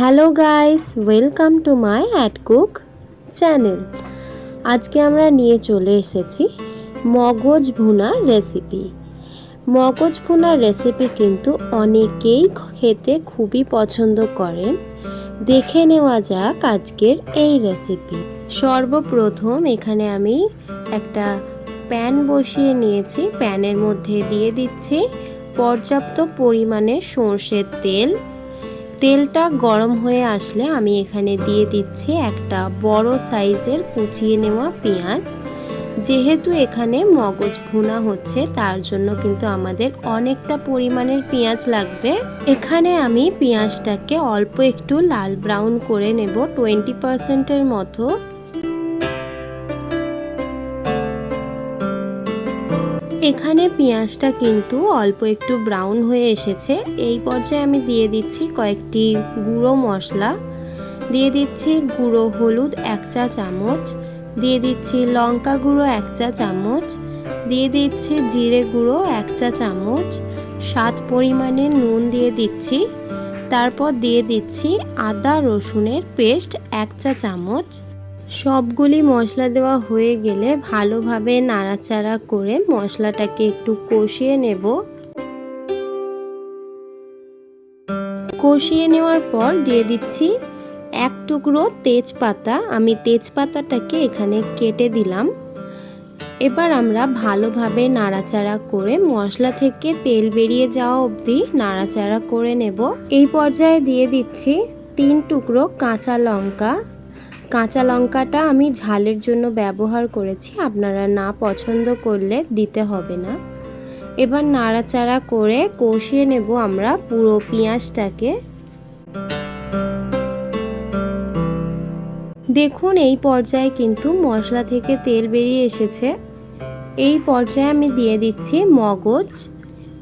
Hello guys, welcome to my ad cook channel. আজকে আমরা নিয়ে চলে এসেছি মগজ ভুনার রেসিপি। মগজ ভুনার রেসিপি কিন্তু অনেকেই খেতে খুবই পছন্দ করেন। দেখে নেওয়া যাক আজকের এই রেসিপি। সর্বপ্রথম এখানে আমি একটা প্যান বসিয়ে নিয়েছি। প্যানের মধ্যে দিয়ে দিচ্ছি পর্যাপ্ত পরিমাণে সর্ষের তেল। তেলটা গরম হয়ে আসলে আমি এখানে দিয়ে দিচ্ছি একটা বড় সাইজের কুচিয়ে নেওয়া পেঁয়াজ। যেহেতু এখানে মগজ ভুনা হচ্ছে, তার জন্য কিন্তু আমাদের অনেকটা পরিমাণের পেঁয়াজ লাগবে। এখানে আমি পেঁয়াজটাকে অল্প একটু লাল ব্রাউন করে নেব, টোয়েন্টি পার্সেন্টের মতো। এখানে পেঁয়াজটা কিন্তু অল্প একটু ব্রাউন হয়ে এসেছে। এই পর্যায়ে আমি দিয়ে দিচ্ছি কয়েকটি গুঁড়ো মশলা। দিয়ে দিচ্ছি গুঁড়ো হলুদ এক চা চামচ। দিয়ে দিচ্ছি লঙ্কা গুঁড়ো এক চা চামচ। দিয়ে দিচ্ছি জিরে গুঁড়ো এক চা চামচ। স্বাদ পরিমাণে নুন দিয়ে দিচ্ছি। তারপর দিয়ে দিচ্ছি আদা রসুনের পেস্ট এক চা চামচ। সবগুলি মশলা দেওয়া হয়ে গেলে ভালোভাবে নাড়াচাড়া করে মশলাটাকে একটু কষিয়ে নেব। কষিয়ে নেওয়ার পর দিয়ে দিচ্ছি এক টুকরো তেজপাতা। আমি তেজপাতাটাকে এখানে কেটে দিলাম। এবার আমরা ভালোভাবে নাড়াচাড়া করে মশলা থেকে তেল বেরিয়ে যাওয়া অবধি নাড়াচাড়া করে নেব। এই পর্যায়ে দিয়ে দিচ্ছি তিন টুকরো কাঁচা লঙ্কা। কাঁচা লঙ্কাটা আমি ঝালের জন্য ব্যবহার করেছি। আপনারা না পছন্দ করলে দিতে হবে না। এবার নাড়াচাড়া করে কষিয়ে নেব আমরা পুরো পেঁয়াজটাকে। দেখুন, এই পর্যায়ে কিন্তু মশলা থেকে তেল বেরিয়ে এসেছে। এই পর্যায়ে আমি দিয়ে দিচ্ছি মগজ।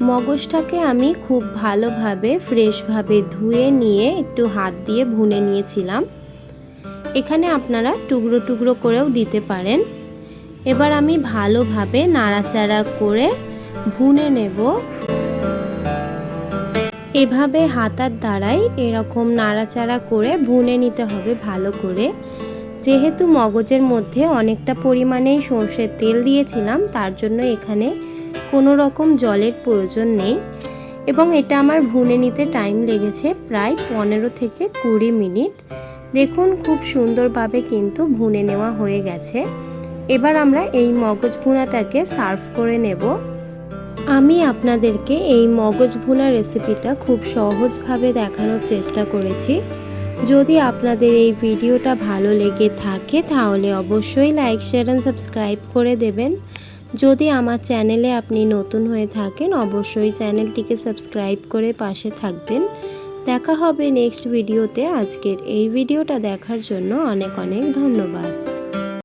মগজটাকে আমি খুব ভালোভাবে, ফ্রেশভাবে ধুয়ে নিয়ে একটু হাত দিয়ে ভুনে নিয়েছিলাম। এখানে আপনারা টুকরো টুকরো করেও দিতে পারেন। এবার আমি ভালোভাবে নাড়াচাড়া করে ভুনে নেব। এভাবে হাতার দ্বারাই এরকম নাড়াচাড়া করে ভুনে নিতে হবে ভালো করে। যেহেতু মগজের মধ্যে অনেকটা পরিমাণেই সর্ষের তেল দিয়েছিলাম, তার জন্য এখানে কোনো রকম জলের প্রয়োজন নেই। এবং এটা আমার ভুনে নিতে টাইম লেগেছে প্রায় পনেরো থেকে কুড়ি মিনিট। দেখুন, খুব সুন্দরভাবে কিন্তু ভুনে নেওয়া হয়ে গেছে। এবার আমরা এই মগজ ভুনাটাকে সার্ভ করে নেব। আমি আপনাদেরকে এই মগজ ভুনা রেসিপিটা খুব সহজভাবে দেখানোর চেষ্টা করেছি। যদি আপনাদের এই ভিডিওটা ভালো লেগে থাকে, তাহলে অবশ্যই লাইক, শেয়ার অ্যান্ড সাবস্ক্রাইব করে দেবেন। যদি আমার চ্যানেলে আপনি নতুন হয়ে থাকেন, অবশ্যই চ্যানেলটিকে সাবস্ক্রাইব করে পাশে থাকবেন। দেখা হবে নেক্সট ভিডিওতে আজকের এই ভিডিওটা দেখার জন্য অনেক অনেক ধন্যবাদ।